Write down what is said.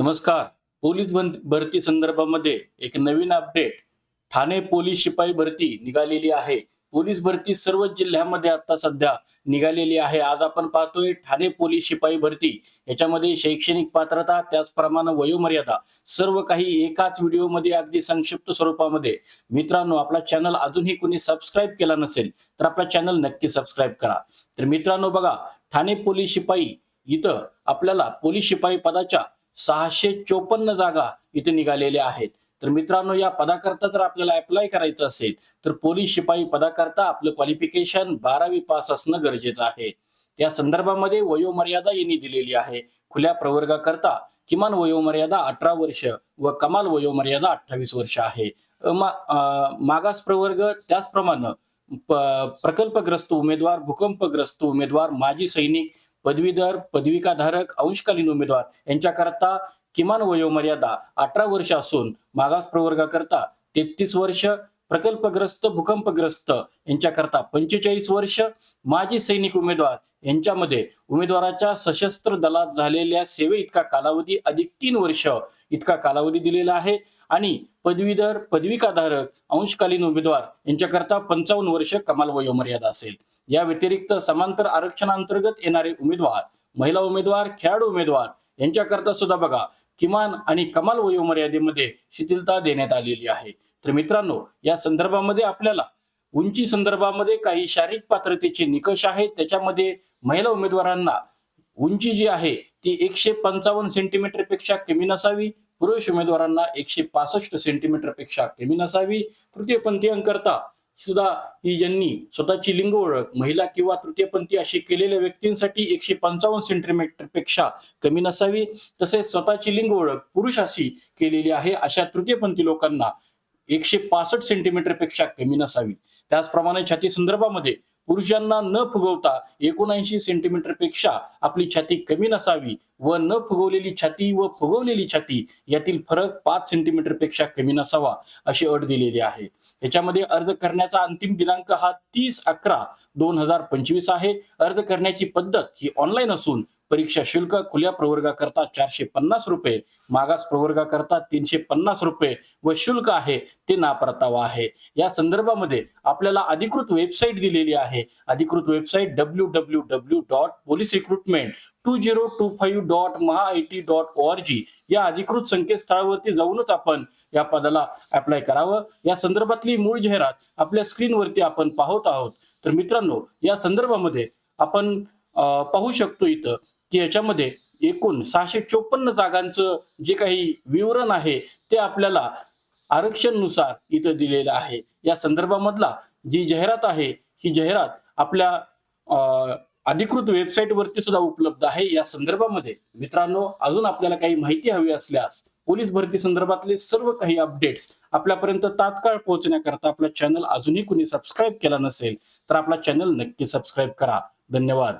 नमस्कार. पोलीस भरती संदर्भामध्ये एक नवीन अपडेट ठाणे पोलीस शिपाई भरती निघालेली आहे. पोलीस भरती सर्व जिल्ह्यामध्ये आता सध्या निघालेली आहे. आज आपण पाहतोय ठाणे पोलीस शिपाई भरती. याच्यामध्ये शैक्षणिक पात्रता त्याचप्रमाणे वयोमर्यादा सर्व काही एकाच व्हिडिओमध्ये अगदी संक्षिप्त स्वरूपामध्ये. मित्रांनो आपला चॅनल अजूनही कोणी सबस्क्राईब केला नसेल तर आपला चॅनल नक्की सबस्क्राईब करा. तर मित्रांनो बघा ठाणे पोलीस शिपाई इथं आपल्याला पोलीस शिपाई पदाच्या सहाशे चोपन्न जागा इथे निघालेल्या आहेत. तर मित्रांनो या पदाकरता जर आपल्याला अप्लाय करायचं असेल तर पोलीस शिपाई पदाकरता आपलं क्वालिफिकेशन बारावी पास असणं गरजेचं आहे. या संदर्भामध्ये वयोमर्यादा यांनी दिलेली आहे. खुल्या प्रवर्गाकरता किमान वयोमर्यादा अठरा वर्ष व कमाल वयोमर्यादा अठ्ठावीस वर्ष आहे. मागास प्रवर्ग त्याचप्रमाणे प्रकल्पग्रस्त उमेदवार भूकंपग्रस्त उमेदवार माजी सैनिक पदवीधर पदविकाधारक अंशकालीन उमेदवार यांच्याकरता किमान वयोमर्यादा अठरा वर्ष असून मागास प्रवर्गाकरता तेहतीस वर्ष प्रकल्पग्रस्त भूकंपग्रस्त यांच्याकरता पंचेचाळीस वर्ष माजी सैनिक उमेदवार यांच्यामध्ये उमेदवाराच्या सशस्त्र दलात झालेल्या सेवे इतका कालावधी अधिक तीन वर्ष इतका कालावधी दिलेला आहे. आणि पदवीधर पदविकाधारक अंशकालीन उमेदवार यांच्याकरता पंचावन्न वर्ष कमाल वयोमर्यादा असेल. या व्यतिरिक्त समांतर आरक्षणांतर्गत येणारे उमेदवार महिला उमेदवार खेळाडू उमेदवार यांच्याकरता सुद्धा बघा किमान आणि कमाल वयोमर्यादेमध्ये शिथिलता देण्यात आलेली आहे. तर मित्रांनो या संदर्भामध्ये आपल्याला उंची संदर्भामध्ये काही शारीरिक पात्रतेचे निकष आहेत. त्याच्यामध्ये महिला उमेदवारांना उंची जी आहे ती एकशे पंचावन्न सेंटीमीटरपेक्षा कमी नसावी. पुरुष उमेदवारांना एकशे पासष्ट सेंटीमीटरपेक्षा कमी नसावी. तृतीयपंथीयांकरता सुद्धा ही ज्यांनी स्वतःची लिंग ओळख महिला किंवा तृतीयपंथी अशी केलेल्या व्यक्तींसाठी एकशे पंचावन्न सेंटीमीटरपेक्षा कमी नसावी तसेच स्वतःची लिंग ओळख पुरुष अशी केलेली आहे अशा तृतीयपंथी लोकांना एकशे पासष्ट सेंटीमीटरपेक्षा कमी नसावी. त्याचप्रमाणे छाती संदर्भामध्ये पुरुषांना न फुगवता एकोणऐंशी सेंटीमीटरपेक्षा आपली छाती कमी नसावी व न फुगवलेली छाती व फुगवलेली छाती यातील फरक पाच सेंटीमीटरपेक्षा कमी नसावा अशी अट दिलेली आहे. याच्यामध्ये अर्ज करण्याचा अंतिम दिनांक हा तीस अकरा दोन हजार पंचवीस आहे. अर्ज करण्याची पद्धत ही ऑनलाईन असून परीक्षा शुल्क खुल्या प्रवर्गाकरता चारशे पन्नास रुपये मागास प्रवर्गाकरता तीनशे पन्नास रुपये व शुल्क आहे ते नापरतावा आहे. या संदर्भामध्ये आपल्याला अधिकृत वेबसाईट दिलेली आहे. अधिकृत website W W W dot police recruitment two zero two five dot Maha I T dot O R G या अधिकृत संकेतस्थळावरती जाऊनच आपण या पदाला अप्लाय करावं. या संदर्भातली मूळ जाहिरात आपल्या स्क्रीनवरती आपण पाहत आहोत. तर मित्रांनो या संदर्भामध्ये आपण पाहू शकतो इथं की याच्यामध्ये एकूण सहाशे चोपन्न जागांचं जे काही विवरण आहे ते आपल्याला आरक्षणनुसार इथं दिलेलं आहे. या संदर्भामधला जी जाहिरात आहे ही जाहिरात आपल्या अधिकृत वेबसाईट वरती सुद्धा उपलब्ध आहे. या संदर्भामध्ये मित्रांनो अजून आपल्याला काही माहिती हवी असल्यास पोलीस भरती संदर्भातले सर्व काही अपडेट्स आपल्यापर्यंत तात्काळ पोहोचण्याकरता आपला चॅनल अजूनही कुणी सबस्क्राईब केला नसेल तर आपला चॅनल नक्की सबस्क्राईब करा. धन्यवाद.